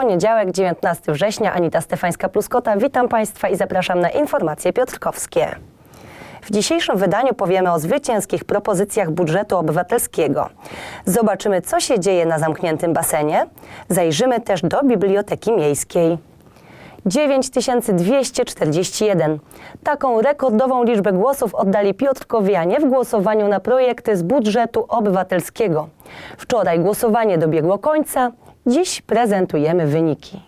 Poniedziałek, 19 września, Anita Stefańska-Pluskota. Witam Państwa i zapraszam na informacje piotrkowskie. W dzisiejszym wydaniu powiemy o zwycięskich propozycjach budżetu obywatelskiego. Zobaczymy, co się dzieje na zamkniętym basenie. Zajrzymy też do Biblioteki Miejskiej. 9241. Taką rekordową liczbę głosów oddali Piotrkowianie w głosowaniu na projekty z budżetu obywatelskiego. Wczoraj głosowanie dobiegło końca, dziś prezentujemy wyniki.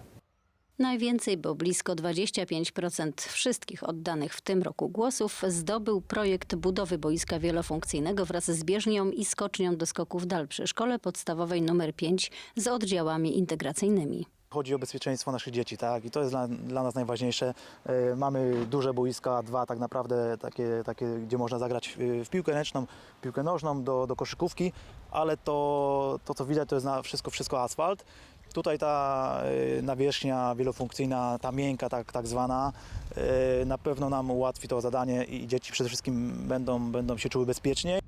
Najwięcej, bo blisko 25% wszystkich oddanych w tym roku głosów zdobył projekt budowy boiska wielofunkcyjnego wraz z bieżnią i skocznią do skoków dal przy szkole podstawowej nr 5 z oddziałami integracyjnymi. Chodzi o bezpieczeństwo naszych dzieci, tak? I to jest dla, dla nas najważniejsze. E, Mamy duże boiska, dwa tak naprawdę takie, takie gdzie można zagrać e, w piłkę ręczną, piłkę nożną, do, do koszykówki, ale to, to co widać to jest na wszystko, wszystko asfalt. Tutaj ta e, nawierzchnia wielofunkcyjna, ta miękka tak, tak zwana, e, na pewno nam ułatwi to zadanie i dzieci przede wszystkim będą, będą się czuły bezpiecznie.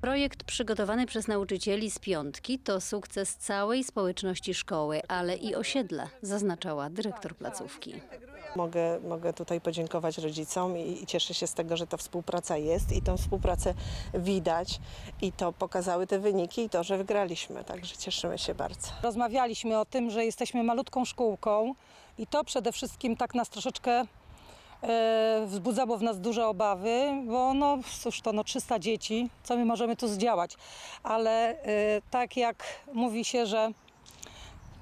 Projekt przygotowany przez nauczycieli z piątki to sukces całej społeczności szkoły, ale i osiedla, zaznaczała dyrektor placówki. Mogę, mogę tutaj podziękować rodzicom i, i cieszę się z tego, że ta współpraca jest i tą współpracę widać i to pokazały te wyniki i to, że wygraliśmy, także cieszymy się bardzo. Rozmawialiśmy o tym, że jesteśmy malutką szkółką i to przede wszystkim tak nas troszeczkę e, wzbudzało w nas duże obawy, bo no cóż to, no 300 dzieci, co my możemy tu zdziałać? Ale e, tak jak mówi się, że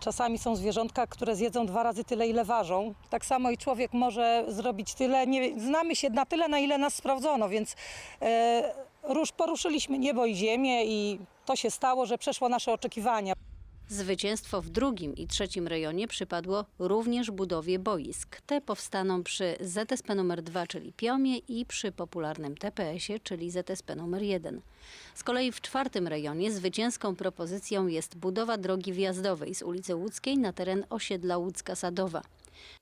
czasami są zwierzątka, które zjedzą dwa razy tyle, ile ważą, tak samo i człowiek może zrobić tyle, nie, znamy się na tyle, na ile nas sprawdzono, więc e, rusz, poruszyliśmy niebo i ziemię i to się stało, że przeszło nasze oczekiwania. Zwycięstwo w drugim i trzecim rejonie przypadło również budowie boisk. Te powstaną przy ZSP nr 2, czyli Piomie i przy popularnym TPS-ie, czyli ZSP nr 1. Z kolei w czwartym rejonie zwycięską propozycją jest budowa drogi wjazdowej z ulicy Łódzkiej na teren osiedla Łódzka Sadowa.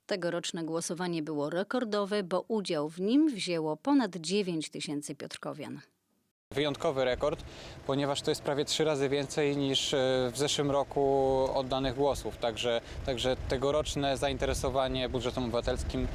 Tegoroczne głosowanie było rekordowe, bo udział w nim wzięło ponad 9 tysięcy Piotrkowian. Wyjątkowy rekord, ponieważ to jest prawie trzy razy więcej niż e, w zeszłym roku oddanych głosów. Także, także tegoroczne zainteresowanie budżetem obywatelskim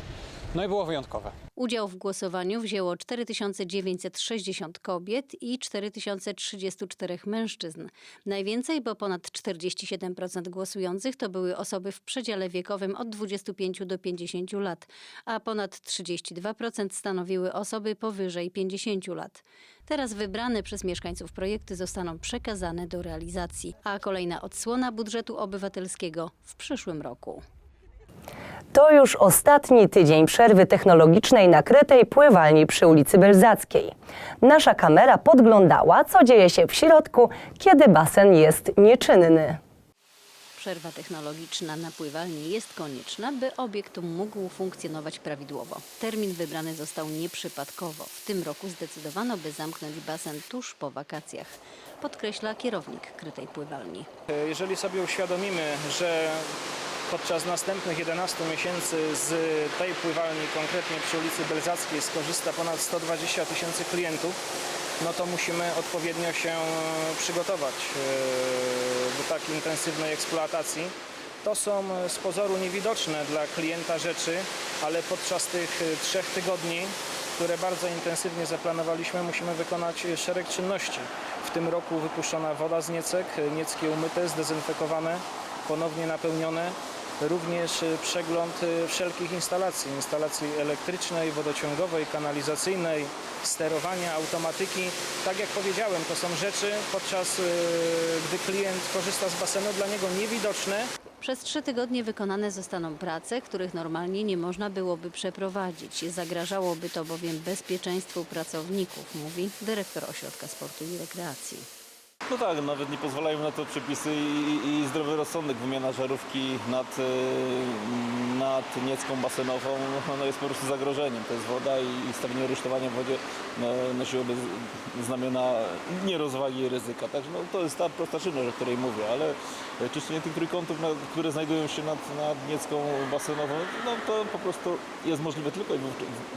no i było wyjątkowe. Udział w głosowaniu wzięło 4960 kobiet i 4034 mężczyzn. Najwięcej, bo ponad 47% głosujących to były osoby w przedziale wiekowym od 25 do 50 lat, a ponad 32% stanowiły osoby powyżej 50 lat. Teraz wybrane przez mieszkańców projekty zostaną przekazane do realizacji, a kolejna odsłona budżetu obywatelskiego w przyszłym roku. To już ostatni tydzień przerwy technologicznej na krytej pływalni przy ulicy Belzackiej. Nasza kamera podglądała, co dzieje się w środku, kiedy basen jest nieczynny. Przerwa technologiczna na pływalni jest konieczna, by obiekt mógł funkcjonować prawidłowo. Termin wybrany został nieprzypadkowo. W tym roku zdecydowano, by zamknąć basen tuż po wakacjach, podkreśla kierownik krytej pływalni. Jeżeli sobie uświadomimy, że podczas następnych 11 miesięcy z tej pływalni, konkretnie przy ulicy Belzackiej, skorzysta ponad 120 tysięcy klientów, no to musimy odpowiednio się przygotować e, do tak intensywnej eksploatacji. To są z pozoru niewidoczne dla klienta rzeczy, ale podczas tych e, trzech tygodni, które bardzo intensywnie zaplanowaliśmy, musimy wykonać szereg czynności. W tym roku wypuszczona woda z niecek, nieckie umyte, zdezynfekowane, ponownie napełnione. Również e, przegląd e, wszelkich instalacji, instalacji elektrycznej, wodociągowej, kanalizacyjnej, sterowania, automatyki. Tak jak powiedziałem, to są rzeczy, podczas e, gdy klient korzysta z basenu, dla niego niewidoczne, Przez trzy tygodnie wykonane zostaną prace, których normalnie nie można byłoby przeprowadzić. Zagrażałoby to bowiem bezpieczeństwu pracowników, mówi dyrektor Ośrodka Sportu i Rekreacji. No tak, nawet nie pozwalają na to przepisy i, i zdrowy rozsądek. Wymiana żarówki nad, y, nad niecką basenową no, jest po prostu zagrożeniem. To jest woda i, i stawienie rusztowania w wodzie no, nosiłoby znamiona nierozwagi i ryzyka. Także no, to jest ta prosta czynność, o której mówię, ale czyszczenie tych trójkątów, które znajdują się nad, nad niecką basenową, no to po prostu jest możliwe tylko i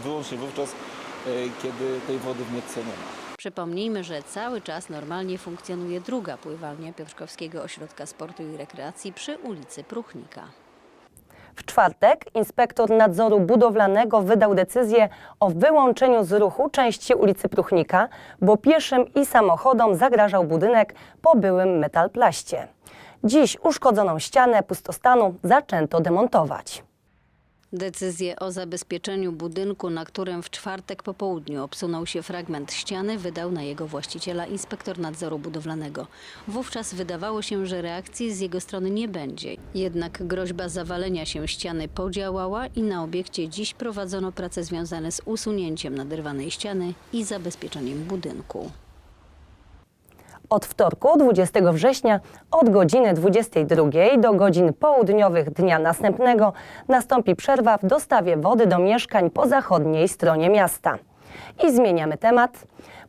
wyłącznie wówczas, y, kiedy tej wody w niecce nie ma. Przypomnijmy, że cały czas normalnie funkcjonuje druga pływalnia Piotrkowskiego Ośrodka Sportu i Rekreacji przy ulicy Pruchnika. W czwartek inspektor nadzoru budowlanego wydał decyzję o wyłączeniu z ruchu części ulicy Pruchnika, bo pieszym i samochodom zagrażał budynek po byłym metalplaście. Dziś uszkodzoną ścianę pustostanu zaczęto demontować. Decyzję o zabezpieczeniu budynku, na którym w czwartek po południu obsunął się fragment ściany, wydał na jego właściciela inspektor nadzoru budowlanego. Wówczas wydawało się, że reakcji z jego strony nie będzie. Jednak groźba zawalenia się ściany podziałała i na obiekcie dziś prowadzono prace związane z usunięciem naderwanej ściany i zabezpieczeniem budynku. Od wtorku 20 września od godziny 22 do godzin południowych dnia następnego nastąpi przerwa w dostawie wody do mieszkań po zachodniej stronie miasta. I zmieniamy temat.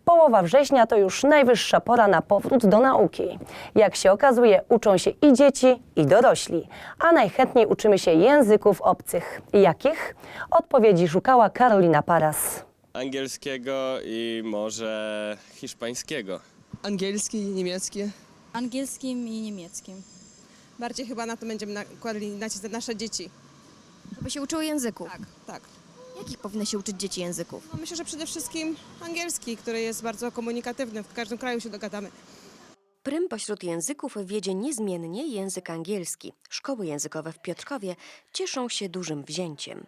Połowa września to już najwyższa pora na powrót do nauki. Jak się okazuje, uczą się i dzieci, i dorośli, a najchętniej uczymy się języków obcych. Jakich? Odpowiedzi szukała Karolina Paras. angielskiego i może hiszpańskiego. Angielski, niemiecki. angielskim i niemieckim. Bardziej chyba na to będziemy nakładali nacisk na nasze dzieci. Żeby się uczyły języków. Tak, tak. Jakich powinny się uczyć dzieci języków? No myślę, że przede wszystkim angielski, który jest bardzo komunikatywny. W każdym kraju się dogadamy. Prym pośród języków wiedzie niezmiennie język angielski. Szkoły językowe w Piotrkowie cieszą się dużym wzięciem.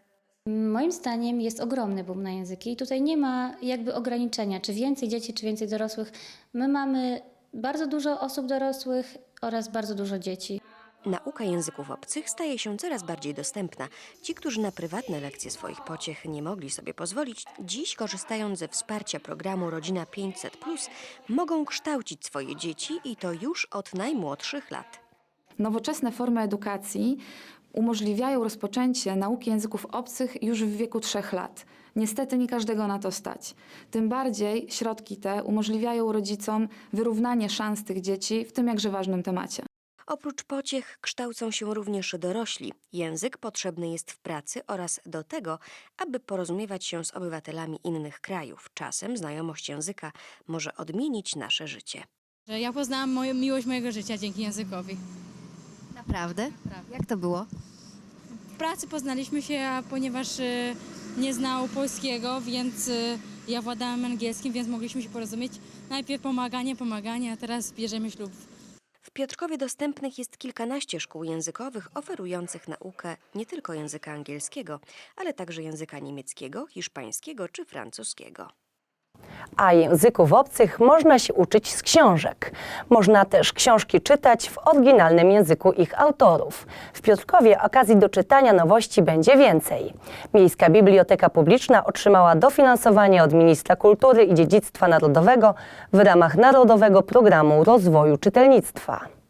Moim zdaniem jest ogromny boom na języki i tutaj nie ma jakby ograniczenia, czy więcej dzieci, czy więcej dorosłych. My mamy bardzo dużo osób dorosłych oraz bardzo dużo dzieci. Nauka języków obcych staje się coraz bardziej dostępna. Ci, którzy na prywatne lekcje swoich pociech nie mogli sobie pozwolić, dziś korzystając ze wsparcia programu Rodzina 500, mogą kształcić swoje dzieci i to już od najmłodszych lat. Nowoczesne formy edukacji umożliwiają rozpoczęcie nauki języków obcych już w wieku trzech lat. Niestety nie każdego na to stać. Tym bardziej środki te umożliwiają rodzicom wyrównanie szans tych dzieci w tym jakże ważnym temacie. Oprócz pociech kształcą się również dorośli. Język potrzebny jest w pracy oraz do tego, aby porozumiewać się z obywatelami innych krajów. Czasem znajomość języka może odmienić nasze życie. Ja poznałam moją miłość mojego życia dzięki językowi. Naprawdę? Jak to było? W pracy poznaliśmy się, a ponieważ y, nie znał polskiego, więc y, ja władałam angielskim, więc mogliśmy się porozumieć. Najpierw pomaganie, pomaganie, a teraz bierzemy ślub. W Piotrkowie dostępnych jest kilkanaście szkół językowych oferujących naukę nie tylko języka angielskiego, ale także języka niemieckiego, hiszpańskiego czy francuskiego. A języków obcych można się uczyć z książek. Można też książki czytać w oryginalnym języku ich autorów. W Piotrkowie okazji do czytania nowości będzie więcej. Miejska Biblioteka Publiczna otrzymała dofinansowanie od Ministra Kultury i Dziedzictwa Narodowego w ramach Narodowego Programu Rozwoju Czytelnictwa.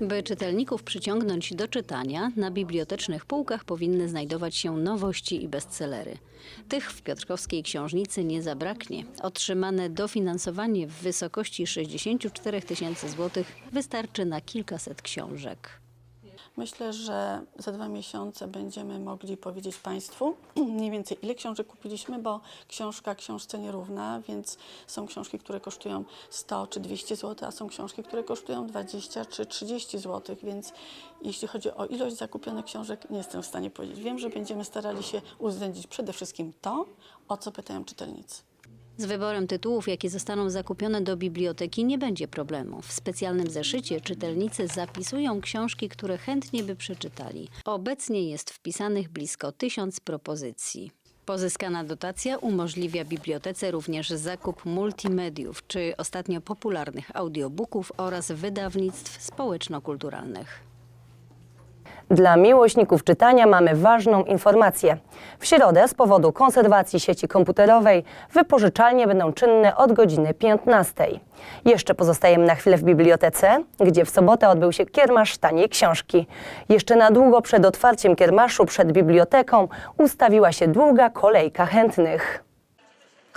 By czytelników przyciągnąć do czytania, na bibliotecznych półkach powinny znajdować się nowości i bestsellery. Tych w Piotrkowskiej Książnicy nie zabraknie. Otrzymane dofinansowanie w wysokości 64 tysięcy złotych wystarczy na kilkaset książek. Myślę, że za dwa miesiące będziemy mogli powiedzieć Państwu mniej więcej ile książek kupiliśmy, bo książka książce nierówna, więc są książki, które kosztują 100 czy 200 zł, a są książki, które kosztują 20 czy 30 zł, więc jeśli chodzi o ilość zakupionych książek, nie jestem w stanie powiedzieć. Wiem, że będziemy starali się uwzględnić przede wszystkim to, o co pytają czytelnicy. Z wyborem tytułów, jakie zostaną zakupione do biblioteki, nie będzie problemu. W specjalnym zeszycie czytelnicy zapisują książki, które chętnie by przeczytali. Obecnie jest wpisanych blisko tysiąc propozycji. Pozyskana dotacja umożliwia bibliotece również zakup multimediów, czy ostatnio popularnych audiobooków oraz wydawnictw społeczno-kulturalnych. Dla miłośników czytania mamy ważną informację. W środę z powodu konserwacji sieci komputerowej wypożyczalnie będą czynne od godziny 15. Jeszcze pozostajemy na chwilę w bibliotece, gdzie w sobotę odbył się kiermasz taniej książki. Jeszcze na długo przed otwarciem kiermaszu przed biblioteką ustawiła się długa kolejka chętnych.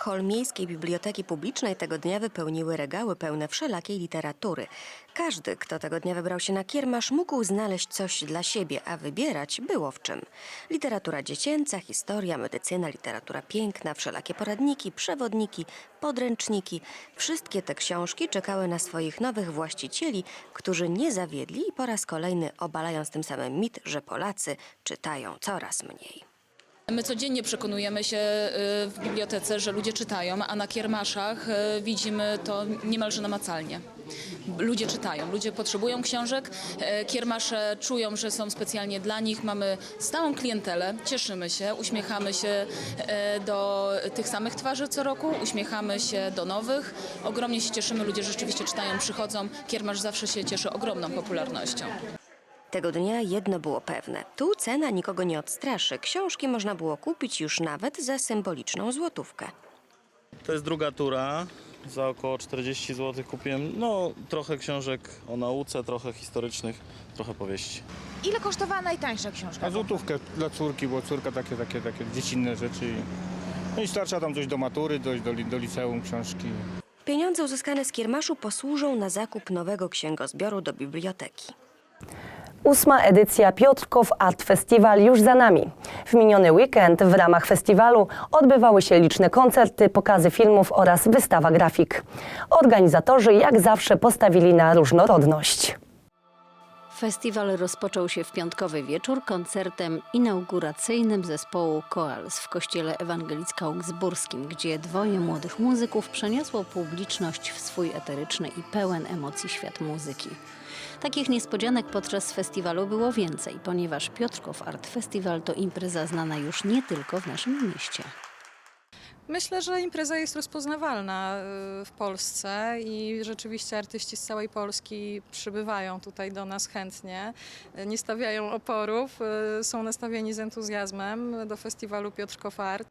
Hol Miejskiej Biblioteki Publicznej tego dnia wypełniły regały pełne wszelakiej literatury. Każdy, kto tego dnia wybrał się na kiermasz, mógł znaleźć coś dla siebie, a wybierać było w czym. Literatura dziecięca, historia, medycyna, literatura piękna, wszelakie poradniki, przewodniki, podręczniki. Wszystkie te książki czekały na swoich nowych właścicieli, którzy nie zawiedli i po raz kolejny obalając tym samym mit, że Polacy czytają coraz mniej. My codziennie przekonujemy się y, w bibliotece, że ludzie czytają, a na kiermaszach y, widzimy to niemalże namacalnie. Ludzie czytają, ludzie potrzebują książek, e, kiermasze czują, że są specjalnie dla nich. Mamy stałą klientelę, cieszymy się, uśmiechamy się do tych samych twarzy co roku, uśmiechamy się do nowych. Ogromnie się cieszymy, ludzie rzeczywiście czytają, przychodzą. Kiermasz zawsze się cieszy ogromną popularnością. Tego dnia jedno było pewne. Tu cena nikogo nie odstraszy. Książki można było kupić już nawet za symboliczną złotówkę. To jest druga tura. Za około 40 zł kupiłem no, trochę książek o nauce, trochę historycznych, trochę powieści. Ile kosztowała najtańsza książka? A złotówkę dla córki, bo córka takie, takie, takie dziecinne rzeczy. No i starcza tam coś do matury, coś do, li- do liceum, książki. Pieniądze uzyskane z kiermaszu posłużą na zakup nowego księgozbioru do biblioteki. Ósma edycja Piotrkow Art Festival już za nami. W miniony weekend w ramach festiwalu odbywały się liczne koncerty, pokazy filmów oraz wystawa grafik. Organizatorzy jak zawsze postawili na różnorodność. Festiwal rozpoczął się w piątkowy wieczór koncertem inauguracyjnym zespołu Koals w kościele ewangelicko-augsburskim, gdzie dwoje młodych muzyków przeniosło publiczność w swój eteryczny i pełen emocji świat muzyki. Takich niespodzianek podczas festiwalu było więcej, ponieważ Piotrkow Art Festival to impreza znana już nie tylko w naszym mieście. Myślę, że impreza jest rozpoznawalna y, w Polsce i rzeczywiście artyści z całej Polski przybywają tutaj do nas chętnie, nie stawiają oporów, y, są nastawieni z entuzjazmem do festiwalu Piotrkow Art.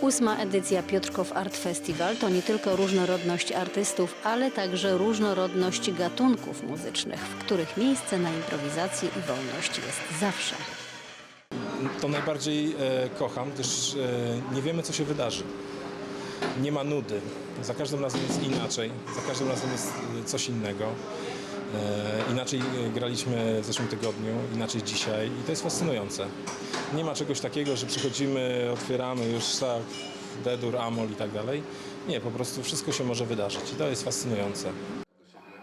Ósma edycja Piotrkow Art Festival to nie tylko różnorodność artystów, ale także różnorodność gatunków muzycznych, w których miejsce na improwizację i wolność jest zawsze. To najbardziej e, kocham, gdyż e, nie wiemy, co się wydarzy. Nie ma nudy. Za każdym razem jest inaczej, za każdym razem jest e, coś innego. E, inaczej e, graliśmy w zeszłym tygodniu, inaczej dzisiaj i to jest fascynujące. Nie ma czegoś takiego, że przychodzimy, otwieramy już tak, dedur, amol i tak dalej. Nie, po prostu wszystko się może wydarzyć i to jest fascynujące.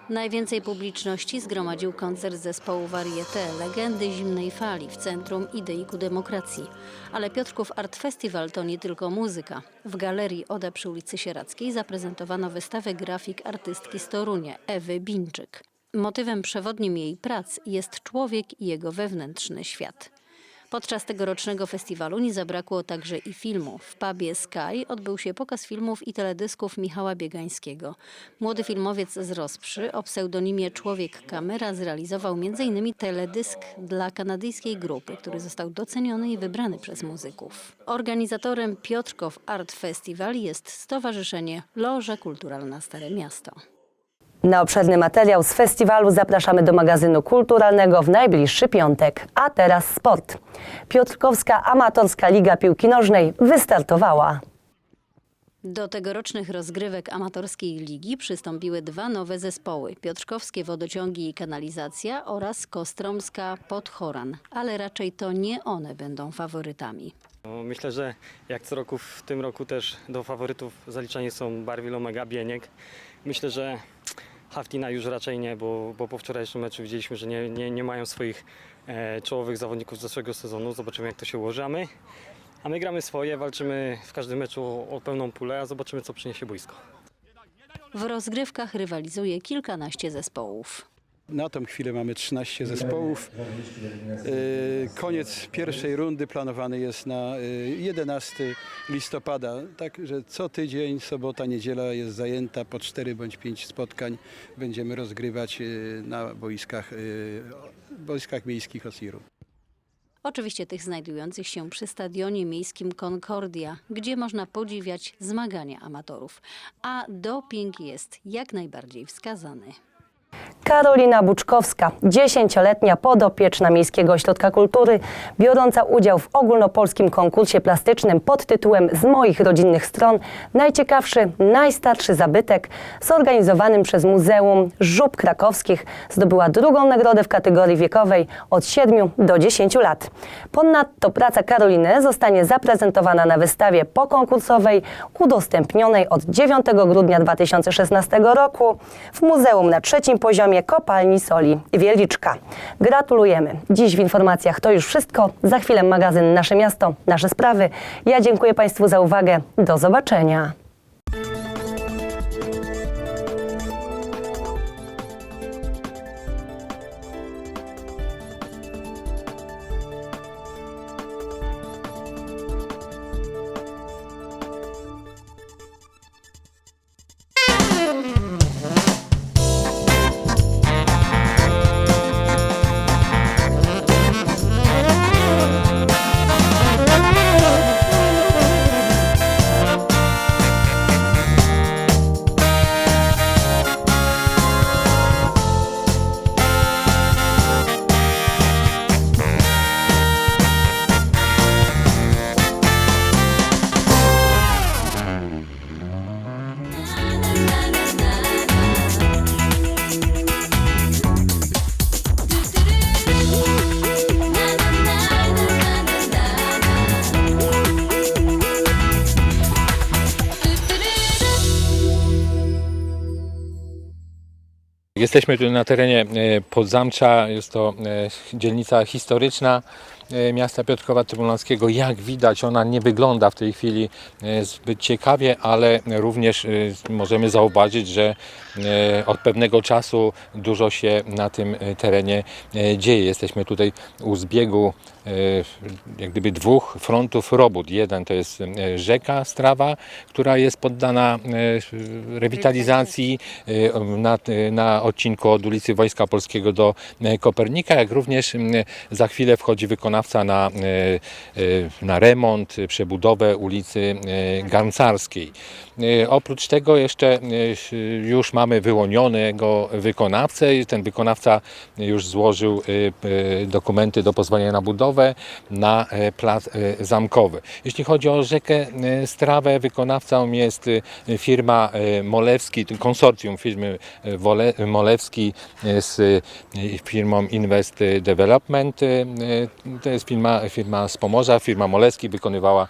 Najwięcej publiczności zgromadził koncert zespołu Varieté, legendy zimnej fali w centrum idei ku demokracji. Ale Piotrków Art Festival to nie tylko muzyka. W galerii Oda przy ulicy Sieradzkiej zaprezentowano wystawę grafik artystki z Torunia, Ewy Bińczyk. Motywem przewodnim jej prac jest człowiek i jego wewnętrzny świat. Podczas tegorocznego festiwalu nie zabrakło także i filmu. W pubie Sky odbył się pokaz filmów i teledysków Michała Biegańskiego. Młody filmowiec z Rozprzy o pseudonimie Człowiek Kamera zrealizował m.in. teledysk dla kanadyjskiej grupy, który został doceniony i wybrany przez muzyków. Organizatorem Piotrkow Art Festival jest Stowarzyszenie Loża Kulturalna Stare Miasto. Na obszerny materiał z festiwalu zapraszamy do magazynu kulturalnego w najbliższy piątek. A teraz sport. Piotrkowska Amatorska Liga Piłki Nożnej wystartowała. Do tegorocznych rozgrywek amatorskiej ligi przystąpiły dwa nowe zespoły: Piotrkowskie Wodociągi i Kanalizacja oraz Kostromska Podchoran, ale raczej to nie one będą faworytami. No, myślę, że jak co roku w tym roku też do faworytów zaliczani są Barwil Omega Bieniek. Myślę, że Haftina już raczej nie, bo, bo po wczorajszym meczu widzieliśmy, że nie, nie, nie mają swoich e, czołowych zawodników z zeszłego sezonu. Zobaczymy jak to się ułoży, a my, gramy swoje, walczymy w każdym meczu o, o pełną pulę, a zobaczymy co przyniesie boisko. W rozgrywkach rywalizuje kilkanaście zespołów. Na tą chwilę mamy 13 zespołów. Yy, Koniec pierwszej rundy planowany jest na yy, 11 listopada. Także co tydzień, sobota, niedziela jest zajęta po 4 bądź 5 spotkań. Będziemy rozgrywać yy, na boiskach, boiskach miejskich Osiru. Oczywiście tych znajdujących się przy stadionie miejskim Concordia, gdzie można podziwiać zmagania amatorów. A doping jest jak najbardziej wskazany. Karolina Buczkowska, dziesięcioletnia podopieczna Miejskiego Ośrodka Kultury, biorąca udział w ogólnopolskim konkursie plastycznym pod tytułem Z moich rodzinnych stron najciekawszy, najstarszy zabytek, zorganizowanym przez Muzeum Żub Krakowskich, zdobyła drugą nagrodę w kategorii wiekowej od 7 do 10 lat. Ponadto praca Karoliny zostanie zaprezentowana na wystawie pokonkursowej udostępnionej od 9 grudnia 2016 roku w Muzeum na trzecim poziomie Kopalni Soli Wieliczka. Gratulujemy. Dziś w informacjach to już wszystko. Za chwilę magazyn Nasze Miasto, Nasze Sprawy. Ja dziękuję Państwu za uwagę. Do zobaczenia. Jesteśmy tu na terenie e, Podzamcza, jest to e, dzielnica historyczna e, miasta Piotrkowa Trybunalskiego. Jak widać, ona nie wygląda w tej chwili zbyt ciekawie, ale również możemy zauważyć, że od pewnego czasu dużo się na tym e, terenie e, dzieje. Jesteśmy tutaj u zbiegu e, jak gdyby dwóch frontów robót. Jeden to jest e, rzeka Strawa, która jest poddana e, rewitalizacji e, na, na odcinku od ulicy Wojska Polskiego do e, Kopernika, jak również za chwilę wchodzi wykonawca na, e, e, na remont, e, przebudowę ulicy e, Garncarskiej. E, Oprócz tego jeszcze e, już mamy wyłonionego wykonawcę. i Ten wykonawca już złożył e, dokumenty do pozwolenia na budowę na plac zamkowy. Jeśli chodzi o rzekę Strawę, wykonawcą jest firma Molewski, konsorcjum firmy Molewski z firmą Invest Development. To jest firma, firma z Pomorza, firma Molewski wykonywała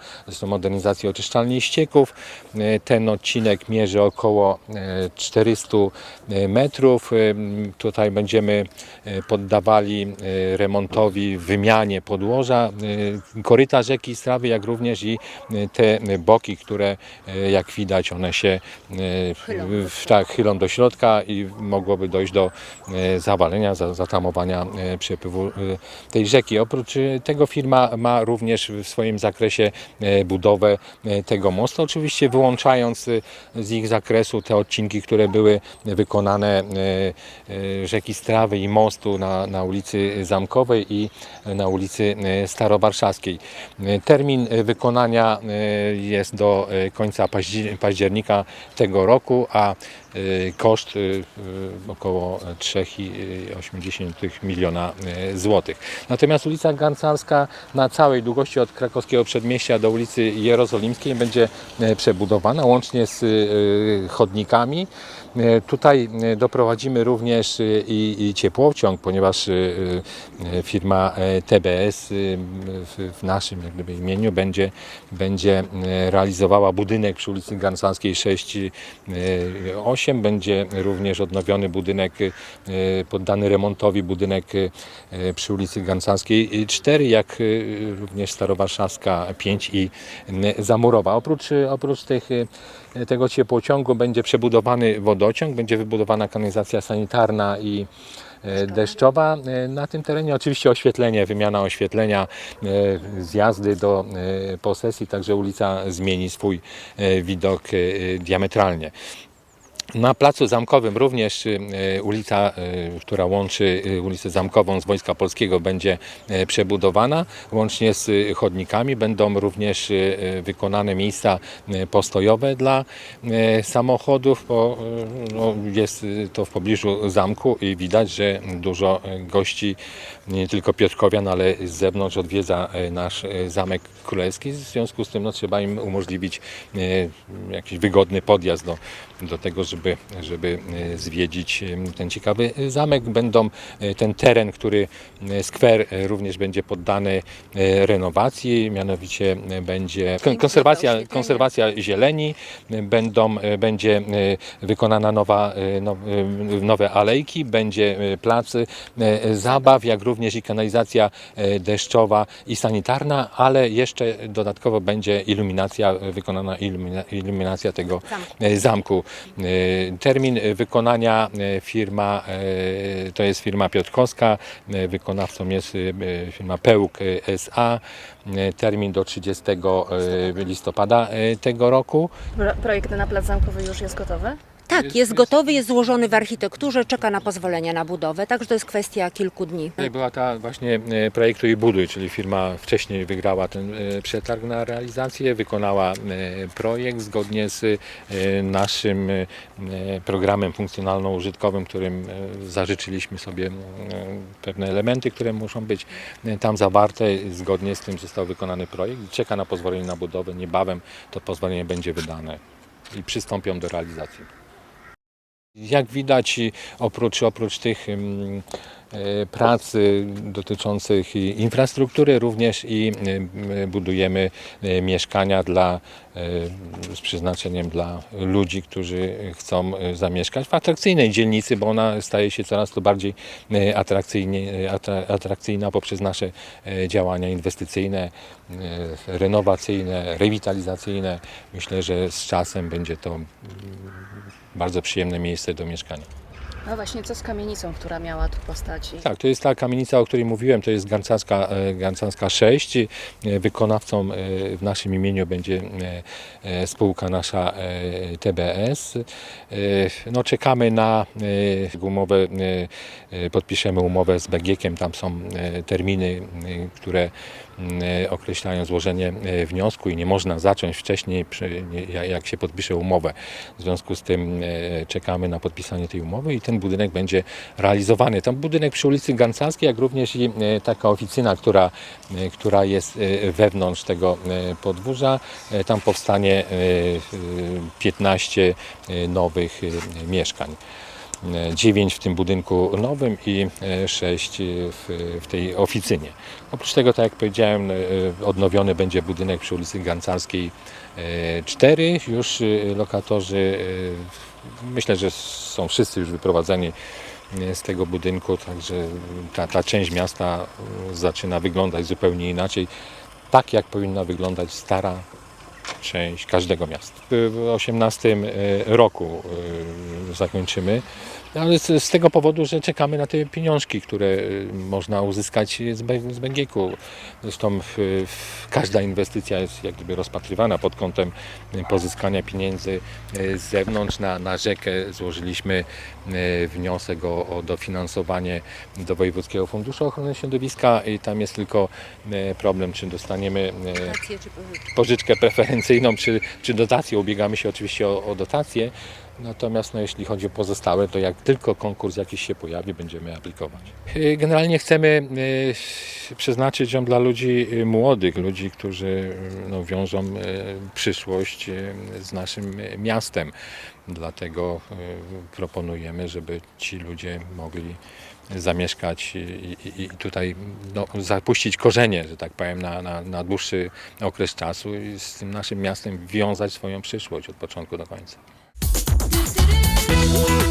modernizację oczyszczalni ścieków. E, Ten odcinek mierzy około e, 400 metrów. E, Tutaj będziemy e, poddawali e, remontowi, wymianie podłoża, e, koryta rzeki Strawy, jak również i e, te boki, które e, jak widać one się e, tak, chylą do środka i mogłoby dojść do e, zawalenia, za- zatamowania e, przepływu e, tej rzeki. Oprócz e, tego firma ma również w swoim zakresie e, budowę e, tego mostu, oczywiście wyłączając z ich zakresu te odcinki, które były wykonane e, e, rzeki Strawy i mostu na, na ulicy Zamkowej i na ulicy e, Starowarszawskiej. Termin wykonania jest do końca paździ- października tego roku, a koszt e, e, około 3,8 miliona złotych. Natomiast ulica Garncarska na całej długości od krakowskiego przedmieścia do ulicy Jerozolimskiej będzie przebudowana łącznie z chodnikami. E, Tutaj e, doprowadzimy również e, i, i ciepłociąg, ponieważ firma TBS w, w naszym jak gdyby, imieniu będzie, będzie realizowała budynek przy ulicy Garncarskiej 6 e, 8. Będzie również odnowiony budynek poddany remontowi budynek przy ulicy Garncarskiej 4, jak również Starowarszawska 5 i Zamurowa. Oprócz, oprócz tych tego ciepłociągu będzie przebudowany wodociąg, będzie wybudowana kanalizacja sanitarna i e, deszczowa. E, Na tym terenie oczywiście oświetlenie, wymiana oświetlenia, e, zjazdy do posesji, także ulica zmieni swój widok diametralnie. Na placu Zamkowym również y, ulica, y, która łączy y, ulicę Zamkową z Wojska Polskiego będzie y, przebudowana, łącznie z y, chodnikami. Będą również y, y, wykonane miejsca y, postojowe dla y, samochodów, bo y, no, jest y, to w pobliżu zamku i widać, że dużo y, gości, nie tylko Piotrkowian, ale z zewnątrz odwiedza y, nasz y, Zamek Królewski. W związku z tym no, trzeba im umożliwić y, jakiś wygodny podjazd do, do tego, żeby, żeby e, zwiedzić e, ten ciekawy zamek. Będą e, ten teren, który e, skwer e, również będzie poddany e, renowacji, mianowicie e, będzie kon- konserwacja, konserwacja zieleni, e, będą, e, będzie e, wykonana nowa, e, now- e, nowe alejki, będzie e, plac e, zabaw, jak również i kanalizacja e, deszczowa i sanitarna, ale jeszcze dodatkowo będzie iluminacja, e, wykonana ilumina, iluminacja tego e, zamku. E, Termin wykonania e, firma, e, to jest firma Piotrkowska, wykonawcą jest firma Pełk S.A. Termin do 30 e, listopada tego roku. Projekt na plac zamkowy już jest gotowy? Tak, jest gotowy, jest złożony w architekturze, czeka na pozwolenie na budowę, także to jest kwestia kilku dni. Tutaj była ta właśnie e, Projektuj i Buduj, czyli firma wcześniej wygrała ten e, przetarg na realizację, wykonała e, projekt zgodnie z e, naszym e, programem funkcjonalno-użytkowym, którym e, zażyczyliśmy sobie e, pewne elementy, które muszą być e, tam zawarte. Zgodnie z tym został wykonany projekt. Czeka na pozwolenie na budowę. Niebawem to pozwolenie będzie wydane i przystąpią do realizacji. Jak widać, oprócz, oprócz tych e, prac dotyczących infrastruktury, również i y, budujemy e, mieszkania dla, e, z przeznaczeniem dla ludzi, którzy chcą e, zamieszkać w atrakcyjnej dzielnicy, bo ona staje się coraz to bardziej e, e, atrakcyjna poprzez nasze e, działania inwestycyjne, e, renowacyjne, rewitalizacyjne. Myślę, że z czasem będzie to bardzo przyjemne miejsce do mieszkania. No właśnie, co z kamienicą, która miała tu postać? Tak, to jest ta kamienica, o której mówiłem, to jest Garncacka, e, Garncacka 6. E, Wykonawcą e, w naszym imieniu będzie spółka nasza TBS. No, czekamy na umowę, podpiszemy umowę z BGK-iem, tam są terminy, które określają złożenie e, wniosku i nie można zacząć wcześniej, jak- się podpisze umowę. W związku z tym e, czekamy na podpisanie tej umowy i ten budynek będzie realizowany. Tam budynek przy ulicy Gancalskiej, jak również i taka oficyna, która, która jest wewnątrz tego podwórza. Tam powstanie e, e, 15 e, nowych mieszkań. 9 w tym budynku nowym i 6 w, w tej oficynie. Oprócz tego, tak jak powiedziałem, e, odnowiony będzie budynek przy ulicy Gancalskiej 4. Już e, lokatorzy, e, myślę, że są wszyscy już wyprowadzeni e, z tego budynku, także ta, ta część miasta e, zaczyna wyglądać zupełnie inaczej. Tak jak powinna wyglądać stara część każdego miasta. W 2018 roku e, zakończymy, ale z, z tego powodu, że czekamy na te pieniążki, które e, można uzyskać z, z BGK-u. Zresztą w, w, każda inwestycja jest jak gdyby rozpatrywana pod kątem pozyskania pieniędzy e, z zewnątrz. Na, na rzekę złożyliśmy e, wniosek o, o dofinansowanie do Wojewódzkiego Funduszu Ochrony Środowiska i tam jest tylko problem, czy dostaniemy pożyczkę preferencyjną czy, czy dotację. Ubiegamy się oczywiście o, o dotację. Natomiast no, jeśli chodzi o pozostałe, to jak tylko konkurs jakiś się pojawi, będziemy aplikować. Y, Generalnie chcemy y, przeznaczyć ją dla ludzi y, młodych, ludzi, którzy no, wiążą przyszłość z naszym miastem. Dlatego proponujemy, żeby ci ludzie mogli zamieszkać i, i, i tutaj no, zapuścić korzenie, że tak powiem, na, na, na dłuższy okres czasu i z tym naszym miastem wiązać swoją przyszłość od początku do końca. you.